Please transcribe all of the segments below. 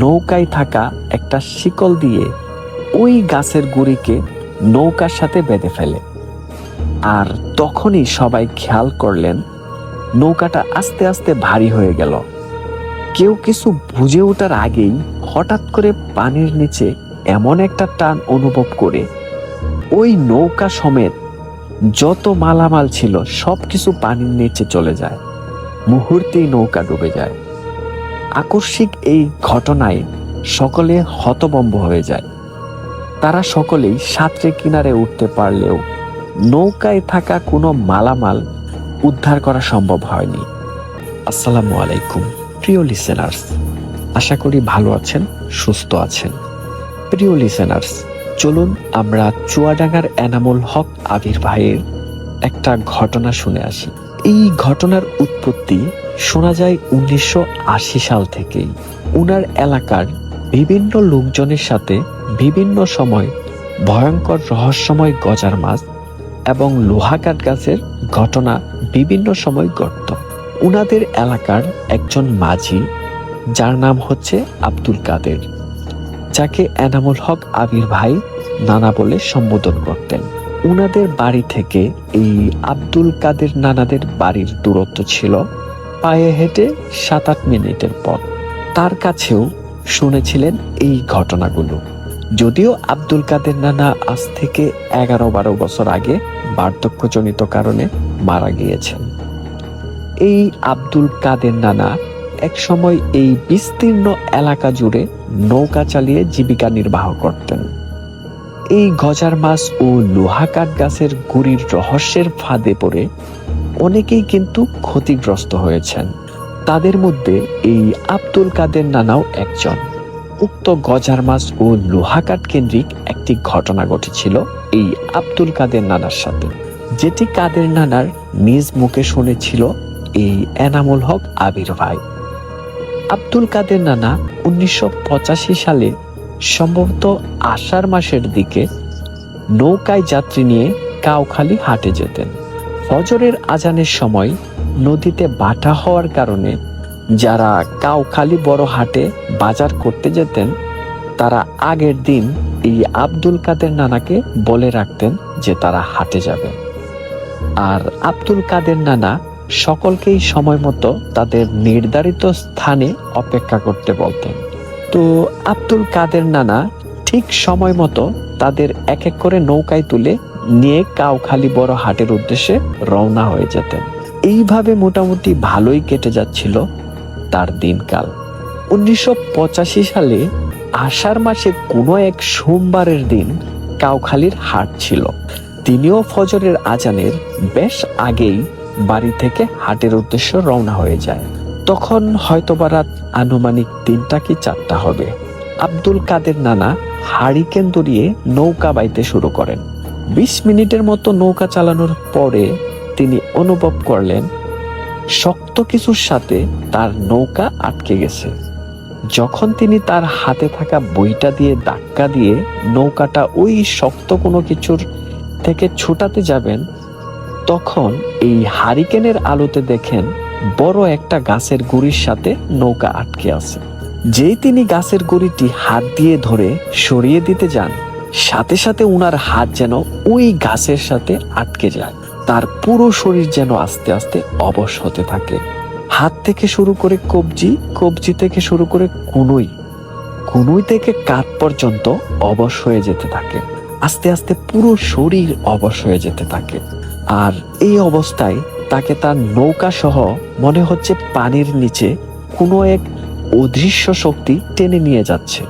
নৌকায় থাকা একটা শিকল দিয়ে ওই গাছের গুড়িকে নৌকার সাথে বেঁধে ফেলে। আর তখনই সবাই খেয়াল করলেন, নৌকাটা আস্তে আস্তে ভারী হয়ে গেল। কেউ কিছু বুঝে ওঠার আগেই হঠাৎ করে পানির নিচে এমন একটা টান অনুভব করে, ওই নৌকা সমেত যত মালামাল ছিল সব কিছু পানির নিচে চলে যায়। মুহূর্তেই নৌকা ডুবে যায়। আকস্মিক এই ঘটনায় সকলে হতবম্ব হয়ে যায়। তারা সকলেই সাঁতরে কিনারে উঠতে পারলেও নৌকায় থাকা কোনো মালামাল উদ্ধার করা সম্ভব হয়নি। আসসালামু আলাইকুম, প্রিয় লিসেনার্স আশা করি ভালো আছেন, সুস্থ আছেন। প্রিয় লিসেনার্স চলুন আমরা চুয়াডাঙ্গার এনামুল হক আবির ভাইয়ের একটা ঘটনা শুনে আসি। এই ঘটনার উৎপত্তি শোনা যায় উনিশশো আশি সাল থেকেই। উনার এলাকার বিভিন্ন লোকজনের সাথে বিভিন্ন সময় ভয়ঙ্কর রহস্যময় গজার মাছ এবং লোহাকাট গাছের ঘটনা বিভিন্ন সময় ঘটত। উনাদের এলাকার একজন মাঝি, যার নাম হচ্ছে আব্দুল কাদের, যাকে এনামুল হক আবির ভাই নানা বলে সম্বোধন করতেন। উনাদের বাড়ি থেকে এই আব্দুল কাদের নানাদের বাড়ির দূরত্ব ছিল পায়ে হেঁটে সাত আট মিনিটের পথ। তার কাছেও শুনেছিলেন এই ঘটনাগুলো। যদিও আব্দুল কাদের নানা আজ থেকে এগারো বারো বছর আগে বার্ধক্যজনিত কারণে মারা গিয়েছেন। এই আব্দুল কাদের নানা একসময় এই বিস্তীর্ণ এলাকা জুড়ে নৌকা চালিয়ে জীবিকা নির্বাহ করতেন। এই গজার মাছ ও লোহা কাঠ গাছের গুড়ির রহস্যের ফাঁদে পড়ে অনেকেই কিন্তু ক্ষতিগ্রস্ত হয়েছেন। তাদের মধ্যে এই আব্দুল কাদের নানাও একজন। উক্ত গজার মাছ ও লোহাকাট কেন্দ্রিক একটি ঘটনা ঘটেছিল এই আব্দুল কাদের নানার সাথে। যেটি কাদের নানার নিজ মুখে শুনেছিল এই এনামুল হক আবির ভাই। আব্দুল কাদের নানা উনিশশো পঁচাশি সালে সম্ভবত আষাঢ় মাসের দিকে নৌকায় যাত্রী নিয়ে কাউখালি হাটে যেতেন। ফজরের আজানের সময় নদীতে বাটা হওয়ার কারণে যারা কাউখালি বড় হাটে বাজার করতে যেতেন, তারা আগের দিন এই আব্দুল কাদের নানাকে বলে রাখতেন যে তারা হাটে যাবে। আর আব্দুল কাদের নানা সকলকেই সময় মতো তাদের নির্ধারিত স্থানে অপেক্ষা করতে বলতেন। তো আব্দুল কাদের নানা ঠিক সময় মতো তাদের এক এক করে নৌকায় তুলে নিয়ে কাউখালি বড় হাটের উদ্দেশ্যে রওনা হয়ে যেতেন। এইভাবে মোটামুটি ভালোই কেটে যাচ্ছিল তার দিনকাল। উনিশশো পঁচাশি সালে আষাঢ় মাসে কোনো এক সোমবারের দিন কাউখালির হাট ছিল। তিনিও ফজরের আজানের বেশ আগেই বাড়ি থেকে হাটের উদ্দেশ্য রওনা হয়ে যায়। তখন হয়তোবা রাত আনুমানিক তিনটা কি চারটা হবে। আব্দুল কাদের নানা হারিকেন দড়িয়ে নৌকা বাইতে শুরু করেন। বিশ মিনিটের মতো নৌকা চালানোর পরে তিনি অনুভব করলেন, শক্ত কিছুর সাথে তার নৌকা আটকে গেছে। যখন তিনি তার হাতে থাকা বইটা দিয়ে ধাক্কা দিয়ে নৌকাটা ওই শক্ত কোনো কিছুর থেকে ছোটাতে যাবেন, তখন এই হারিকেনের আলোতে দেখেন বড় একটা গাছের গুড়ির সাথে নৌকা আটকে আছে। যেই তিনি গাছের গুড়িটি হাত দিয়ে ধরে সরিয়ে দিতে যান, সাথে সাথে উনার হাত যেন ওই গাছের সাথে আটকে যায়। তার পুরো শরীর যেন আস্তে আস্তে অবশ হতে থাকে। হাত থেকে শুরু করে কবজি কবজি থেকে শুরু করে কুনুই কুনুই থেকে কাত পর্যন্ত অবশ হয়ে যেতে থাকে। আস্তে আস্তে পুরো শরীর অবশ হয়ে যেতে থাকে। আর এই অবস্থায় তাকে তার নৌকা সহ মনে হচ্ছে পানির নিচে, কোনো এক অদৃশ্য শক্তি টেনে নিয়ে যাচ্ছে।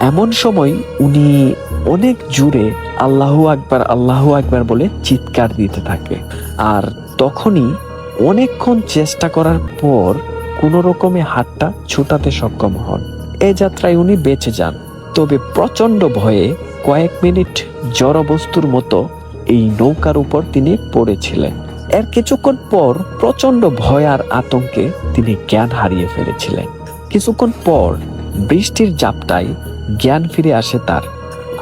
এমন সময় উনি অনেক জুড়ে আল্লাহু আকবার আল্লাহু আকবার বলে চিৎকার দিতে থাকে। আর তখনই অনেকক্ষণ চেষ্টা করার পর কোনো রকমে হাতটা ছুটাতে সক্ষম হন। এ যাত্রায় উনি বেঁচে যান। তবে প্রচণ্ড ভয়ে কয়েক মিনিট জড়বস্তুর মতো এই নৌকার উপর তিনি পড়েছিলেন। এর কিছুক্ষণ পর প্রচণ্ড ভয় আর আতঙ্কে তিনি জ্ঞান হারিয়ে ফেলেছিলেন। কিছুক্ষণ পর বৃষ্টির জাপটায় জ্ঞান ফিরে আসে তার।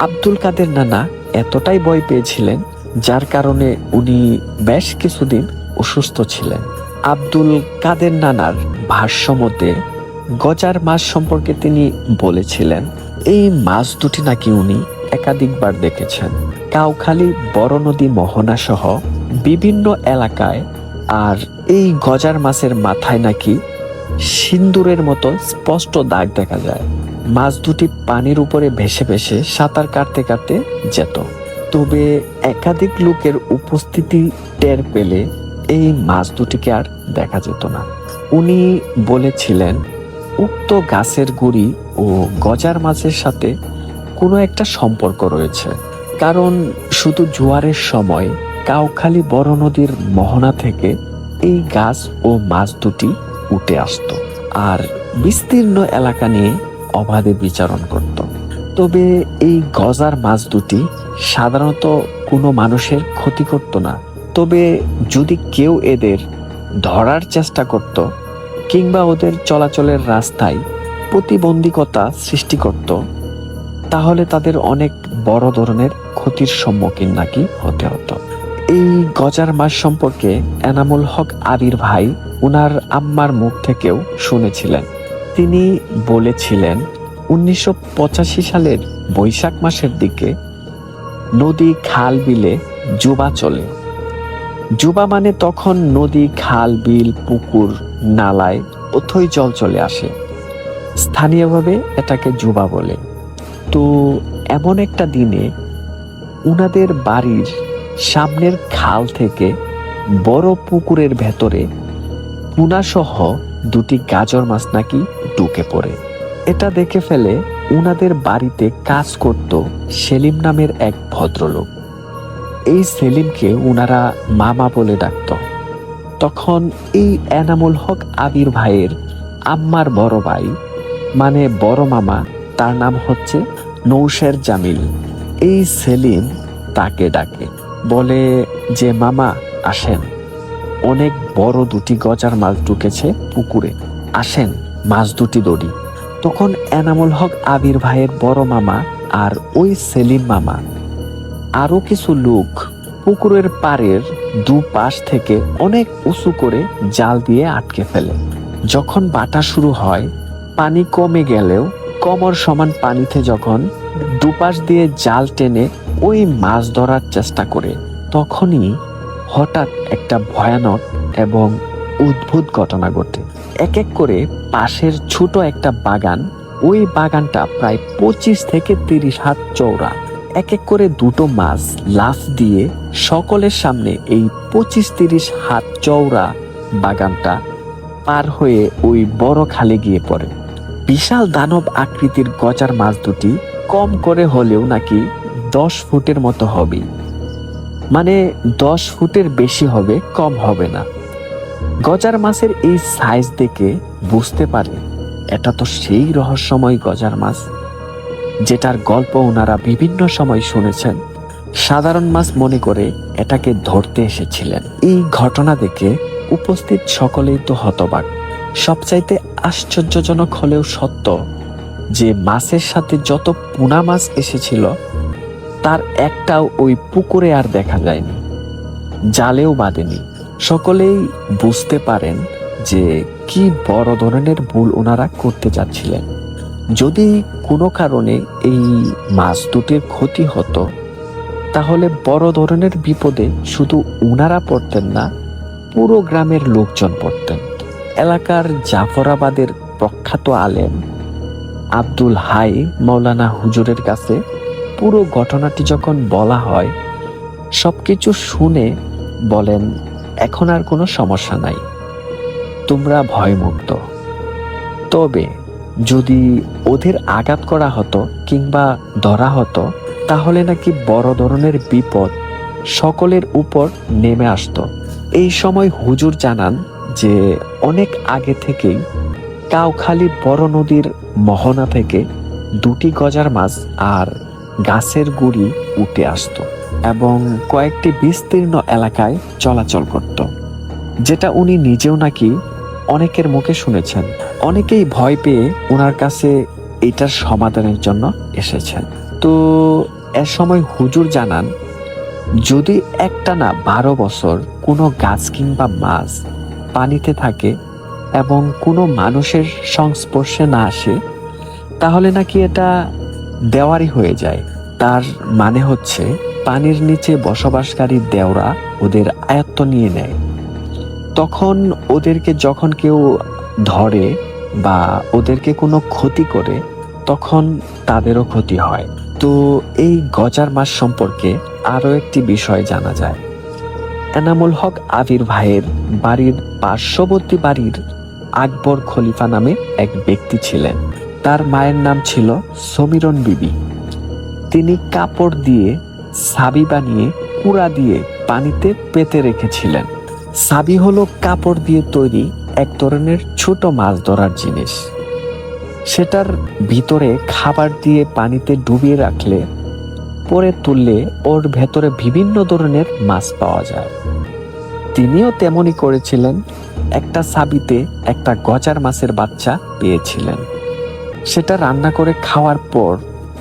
আব্দুল কাদের নানা এতটাই ভয় পেয়েছিলেন, যার কারণে উনি বেশ কিছুদিন অসুস্থ ছিলেন। আব্দুল কাদের নানার ভাষ্য মতে গজার মাছ সম্পর্কে তিনি বলেছিলেন, এই মাছ দুটি নাকি উনি একাধিকবার দেখেছেন। কাউখালী বড় নদী মোহনা সহ বিভিন্ন এলাকায় আর এই গজার মাছের মাথায় নাকি সিন্দুরের মতো স্পষ্ট দাগ দেখা যায়। মাছ দুটি পানির উপরে ভেসে ভেসে সাঁতার কাটতে কাটতে যেত। তবে একাধিক লোকের উপস্থিতি টের পেলে এই মাছ দুটিকে আর দেখা যেত না। উনি বলেছিলেন, উক্ত গাছের গুড়ি ও গজার মাছের সাথে কোনো একটা সম্পর্ক রয়েছে। কারণ শুধু জোয়ারের সময় কাউখালী বড় নদীর মোহনা থেকে এই গাছ ও মাছ দুটি উঠে আসতো আর বিস্তীর্ণ এলাকা নিয়ে অবাধে বিচারণ করত। তবে এই গজার মাছ দুটি সাধারণত কোনো মানুষের ক্ষতি করত না। তবে যদি কেউ এদের ধরার চেষ্টা করত কিংবা ওদের চলাচলের রাস্তায় প্রতিবন্ধকতা সৃষ্টি করত, তাহলে তাদের অনেক বড় ধরনের ক্ষতির সম্মুখীন নাকি হতে হতো। এই গজার মাস সম্পর্কে এনামুল হক আবির ভাই উনার আম্মার মুখ থেকেও শুনেছিলেন। তিনি বলেছিলেন, উনিশশো পঁচাশি সালের বৈশাখ মাসের দিকে নদী খাল বিলে জুবা চলে। জুবা মানে তখন নদী, খাল, বিল, পুকুর, নালায় অথই জল চলে আসে। স্থানীয়ভাবে এটাকে জুবা বলে। তো এমন একটা দিনে উনাদের বাড়ির সামনের খাল থেকে বড় পুকুরের ভেতরে পুনাসহ দুটি গাজর মাছ নাকি ঢুকে পড়ে। এটা দেখে ফেলে উনাদের বাড়িতে কাজ করত সেলিম নামের এক ভদ্রলোক। এই সেলিমকে উনারা মামা বলে ডাকত। তখন এই এনামুল হক আবির ভাইয়ের আম্মার বড় ভাই মানে বড় মামা, তার নাম হচ্ছে নৌশের জামিল। এই সেলিম তাকে ডাকে। বলে যে, মামা, আসেন। অনেক বড় দুটি গজার মাছ ঢুকেছে পুকুরে। আসেন, মাছ দুটি দড়ি তখন এনামুল হক আবির ভাইয়ের বড় মামা আর ওই সেলিম মামা। আরও কিছু লোক পুকুরের পাড়ের দু পাশ থেকে অনেক উঁচু করে জাল দিয়ে আটকে ফেলে। যখন বাটা শুরু হয়, পানি কমে গেলেও কমর সমান পানিতে যখন দুপাশ দিয়ে জাল টেনে ওই মাছ ধরার চেষ্টা করে, তখনই হঠাৎ একটা ভয়ানক এবং উদ্ভুত ঘটনা ঘটে। এক এক করে পাশের ছোট একটা বাগান, ওই বাগানটা প্রায় পঁচিশ থেকে তিরিশ হাত চৌড়া এক এক করে দুটো মাছ লাফ দিয়ে সকলের সামনে এই পঁচিশ তিরিশ হাত চৌড়া বাগানটা পার হয়ে ওই বড় খালে গিয়ে পড়ে। বিশাল দানব আকৃতির গজার মাছ দুটি কম করে হলেও নাকি দশ ফুটের মতো হবে। মানে দশ ফুটের বেশি হবে, কম হবে না। গজার মাছের এই সাইজ দেখে বুঝতে পারে এটা তো সেই রহস্যময় গজার মাছ, যেটার গল্প ওনারা বিভিন্ন সময় শুনেছেন। সাধারণ মাছ মনে করে এটাকে ধরতে এসেছিলেন। এই ঘটনা দেখে উপস্থিত সকলেই তো হতবাক। সবচাইতে আশ্চর্যজনক হলেও সত্য যে মাছের সাথে যত পুনা মাছ এসেছিল তার একটাও ওই পুকুরে আর দেখা যায়নি। জালেও বাঁধেনি। সকলেই বুঝতে পারেন যে কি বড় ধরনের ভুল ওনারা করতে চাচ্ছিলেন। যদি কোনো কারণে এই মাছ দুটির ক্ষতি হতো, তাহলে বড় ধরনের বিপদে শুধু ওনারা পড়তেন না, পুরো গ্রামের লোকজন পড়তেন। এলাকার জাফরাবাদের প্রখ্যাত আলেম আব্দুল হাই মৌলানা হুজুরের কাছে পুরো ঘটনাটি যখন বলা হয় সব কিছু শুনে বলেন, এখন আর কোনো সমস্যা নাই। তোমরা ভয়মুক্ত। তবে যদি ওদের আঘাত করা হতো কিংবা ধরা হতো, তাহলে নাকি বড় ধরনের বিপদ সকলের উপর নেমে আসতো। এই সময় হুজুর জানান যে, অনেক আগে থেকেই কাউখালী বড় নদীর মোহনা থেকে দুটি গজার মাছ আর গাছের গুড়ি উঠে আসতো এবং কয়েকটি বিস্তীর্ণ এলাকায় চলাচল করত, যেটা উনি নিজেও নাকি অনেকের মুখে শুনেছেন। অনেকেই ভয় পেয়ে ওনার কাছে এটার সমাধানের জন্য এসেছেন। তো এ সময় হুজুর জানান, যদি একটা না বারো বছর কোনো গাছ কিংবা মাছ পানিতে থাকে এবং কোনো মানুষের সংস্পর্শে না আসে, তাহলে নাকি এটা দেওয়ারই হয়ে যায়। তার মানে হচ্ছে, পানির নিচে বসবাসকারী দেওরা ওদের আয়ত্ত নিয়ে নেয়। তখন ওদেরকে যখন কেউ ধরে বা ওদেরকে কোনো ক্ষতি করে, তখন তাদেরও ক্ষতি হয়। তো এই গজার মাস সম্পর্কে আরও একটি বিষয় জানা যায়। এনামুল হক আবির ভাইয়ের বাড়ির পার্শ্ববর্তী বাড়ির আকবর খলিফা নামে এক ব্যক্তি ছিলেন। তার মায়ের নাম ছিল সমীরন বিবি। তিনি কাপড় দিয়ে সাবি বানিয়ে কুড়া দিয়ে পানিতে পেতে রেখেছিলেন। সাবি হলো কাপড় দিয়ে তৈরি এক ধরনের ছোট মাছ ধরার জিনিস। সেটার ভিতরে খাবার দিয়ে পানিতে ডুবিয়ে রাখলে পরে তুললে ওর ভেতরে বিভিন্ন ধরনের মাছ পাওয়া যায়। তিনিও তেমনই করেছিলেন। একটা সাবিতে একটা গজার মাছের বাচ্চা পেয়েছিলেন। সেটা রান্না করে খাওয়ার পর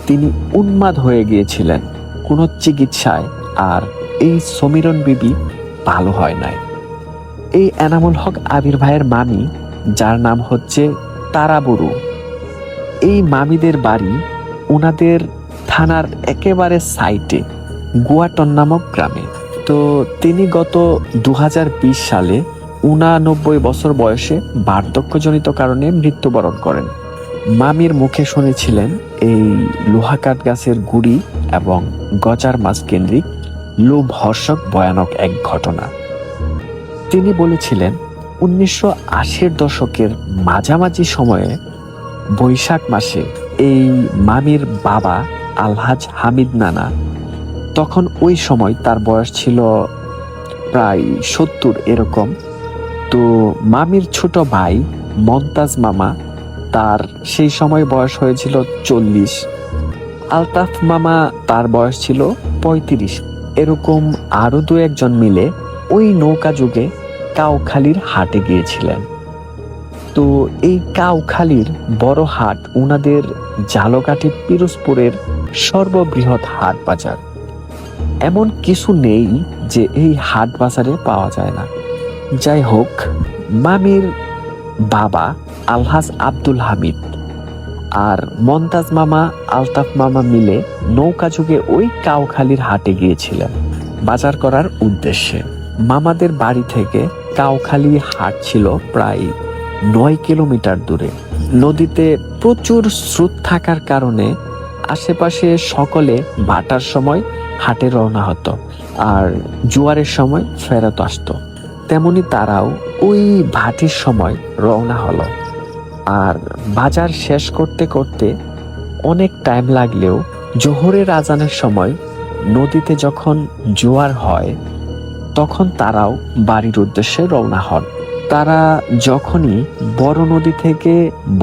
তিনি উন্মাদ হয়ে গিয়েছিলেন। কোনো চিকিৎসায় আর এই সমীরণ বিবি ভালো হয় নাই। এই এনামুল হক আবির ভাইয়ের মামি, যার নাম হচ্ছে তারাবুরু। এই মামিদের বাড়ি ওনাদের থানার একেবারে সাইটে, গুয়াটন নামক গ্রামে। তো তিনি গত দু হাজার বিশ সালে উনানব্বই বছর বয়সে বার্ধক্যজনিত কারণে মৃত্যুবরণ করেন। মামির মুখে শুনেছিলেন এই লোহাকাঠ গাছের গুড়ি এবং গজার মাছ কেন্দ্রিক লোভহর্ষক ভয়ানক এক ঘটনা। তিনি বলেছিলেন, উনিশশো আশির দশকের মাঝামাঝি সময়ে বৈশাখ মাসে এই মামির বাবা আলহাজ হামিদ নানা তখন ওই সময় তার বয়স ছিল প্রায় সত্তর এরকম। তো মামির ছোট ভাই মমতাজ মামা তার সেই সময় বয়স হয়েছিল চল্লিশ। আলতাফ মামা তার বয়স ছিল পঁয়ত্রিশ। এরকম আরও দু একজন মিলে ওই নৌকা যুগে কাউখালির হাটে গিয়েছিলেন। তো এই কাউখালির বড় হাট উনাদের জালকাঠি পিরোজপুরের সর্ববৃহৎ হাট বাজার। এমন কিছু নেই যে এই হাট বাজারে পাওয়া যায় না। যাই হোক, মামির বাবা আলহাজ আব্দুল হামিদ আর মন্তাজ মামা, আলতাফ মামা মিলে নৌকা যুগে ওই কাউখালীর হাটে গিয়েছিলেন বাজার করার উদ্দেশ্যে। মামাদের বাড়ি থেকে কাউখালী হাট ছিল প্রায় নয় কিলোমিটার দূরে। নদীতে প্রচুর স্রোত থাকার কারণে আশেপাশে সকলে ভাটার সময় হাটে রওনা হতো আর জোয়ারের সময় ফেরত আসতো। তেমনি তারাও ওই ভাটির সময় রওনা হলো। আর বাজার শেষ করতে করতে অনেক টাইম লাগলেও জোহরের আজানের সময় নদীতে যখন জোয়ার হয়, তখন তারাও বাড়ির উদ্দেশ্যে রওনা হন। তারা যখনই বড় নদী থেকে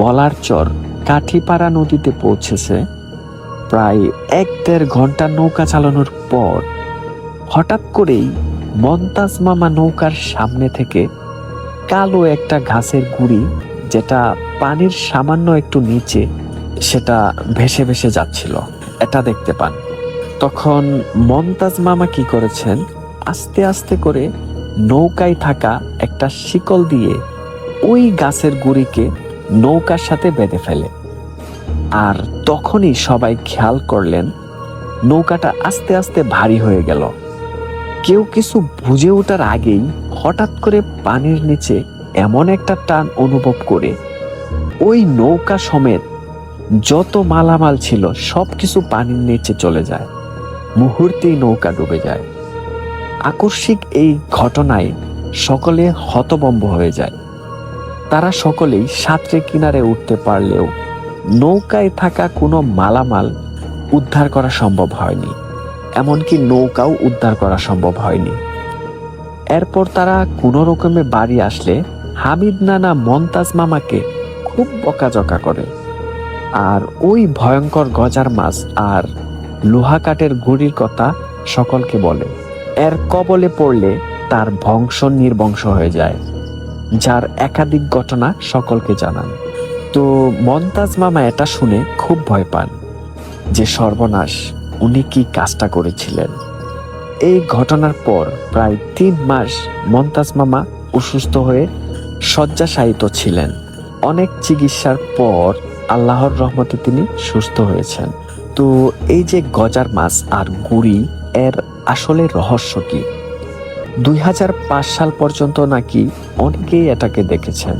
বলার চর কাঠিপাড়া নদীতে পৌঁছেছে, প্রায় এক দেড় ঘণ্টা নৌকা চালানোর পর হঠাৎ করেই মন্তাজ মামা নৌকার সামনে থেকে কালো একটা ঘাসের গুড়ি, যেটা পানির সামান্য একটু নিচে, সেটা ভেসে ভেসে যাচ্ছিল। এটা দেখতে পান। তখন মমতাজ মামা কি করেছেন? আস্তে আস্তে করে নৌকায় থাকা একটা শিকল দিয়ে ওই গাছের গুড়িকে নৌকার সাথে বেঁধে ফেলে। আর তখনই সবাই খেয়াল করলেন, নৌকাটা আস্তে আস্তে ভারী হয়ে গেল। কেউ কিছু বুঝে ওঠার আগেই হঠাৎ করে পানির নিচে এমন একটা টান অনুভব করে। ওই নৌকা সমেত যত মালামাল ছিল সব কিছু পানির নিচে চলে যায়। মুহূর্তেই নৌকা ডুবে যায়। আকস্মিক এই ঘটনায় সকলে হতবম্ব হয়ে যায়। তারা সকলেই সাঁতরে কিনারে উঠতে পারলেও নৌকায় থাকা কোনো মালামাল উদ্ধার করা সম্ভব হয়নি। এমনকি নৌকাও উদ্ধার করা সম্ভব হয়নি। এরপর তারা কোনো রকমে বাড়ি আসলে হামিদ নানা মন্তাজ মামাকে খুব বকাঝকা করে। আর ওই ভয়ঙ্কর গজার মাছ আর লোহা কাঠের গুড়ির কথা সকলকে বলে। এর কবলে পড়লে তার বংশ নির্বংশ হয়ে যায়, যার একাধিক ঘটনা সকলকে জানান তো মন্তাজ মামা এটা শুনে খুব ভয় পান যে সর্বনাশ উনি কি কাজটা করেছিলেন? এই ঘটনার পর প্রায় তিন মাস মন্তাজ মামা অসুস্থ হয়ে শয্যাশায়িত ছিলেন। অনেক চিকিৎসার পর আল্লাহর রহমতে তিনি সুস্থ হয়েছেন। তো এই যে গজার মাছ আর গুড়ি, এর আসলে রহস্য কি? দুই সাল পর্যন্ত নাকি অনেকেই এটাকে দেখেছেন,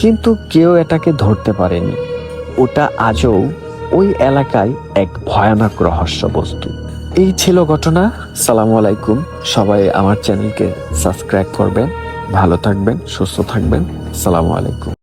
কিন্তু কেউ এটাকে ধরতে পারেনি। ওটা আজও ওই এলাকায় এক ভয়ানক রহস্য বস্তু এই ছিল ঘটনা। সালাম আলাইকুম। সবাই আমার চ্যানেলকে সাবস্ক্রাইব করবেন। ভালো থাকবেন, সুস্থ থাকবেন। সালামু আলাইকুম।